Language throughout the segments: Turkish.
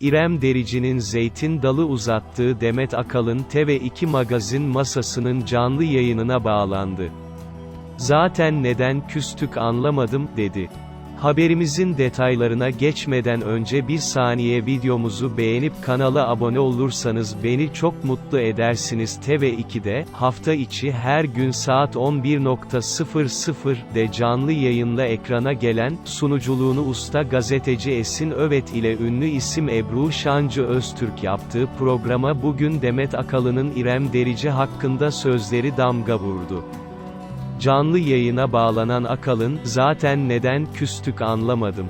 İrem Derici'nin zeytin dalı uzattığı Demet Akalın TV2 magazin masasının canlı yayınına bağlandı. Zaten neden küstük anlamadım, dedi. Haberimizin detaylarına geçmeden önce bir saniye videomuzu beğenip kanala abone olursanız beni çok mutlu edersiniz. TV2'de, hafta içi her gün saat 11.00'de canlı yayınla ekrana gelen, sunuculuğunu usta gazeteci Esin Övet ile ünlü isim Ebru Şancı Öztürk yaptığı programa bugün Demet Akalın'ın İrem Derici hakkında sözleri damga vurdu. Canlı yayına bağlanan Akalın, zaten neden küstük anlamadım.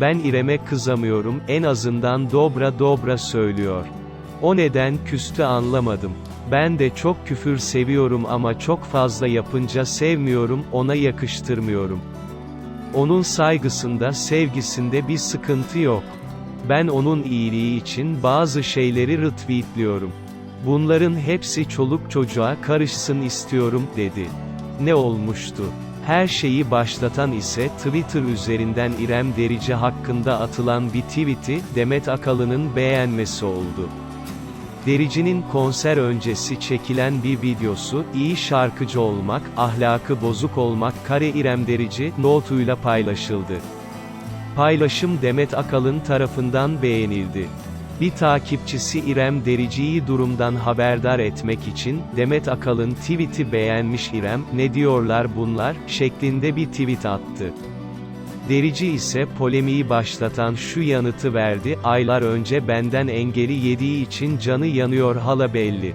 Ben İrem'e kızamıyorum, en azından dobra dobra söylüyor. O neden küstü anlamadım. Ben de çok küfür seviyorum ama çok fazla yapınca sevmiyorum, ona yakıştırmıyorum. Onun saygısında, sevgisinde bir sıkıntı yok. Ben onun iyiliği için bazı şeyleri retweetliyorum. Bunların hepsi çoluk çocuğa karışsın istiyorum, dedi. Ne olmuştu? Her şeyi başlatan ise Twitter üzerinden İrem Derici hakkında atılan bir tweet'i, Demet Akalın'ın beğenmesi oldu. Derici'nin konser öncesi çekilen bir videosu, iyi şarkıcı olmak, ahlakı bozuk olmak kare İrem Derici, notuyla paylaşıldı. Paylaşım Demet Akalın tarafından beğenildi. Bir takipçisi İrem Derici'yi durumdan haberdar etmek için, Demet Akalın tweet'i beğenmiş İrem, ne diyorlar bunlar, şeklinde bir tweet attı. Derici ise polemiği başlatan şu yanıtı verdi, aylar önce benden engeli yediği için canı yanıyor hala belli.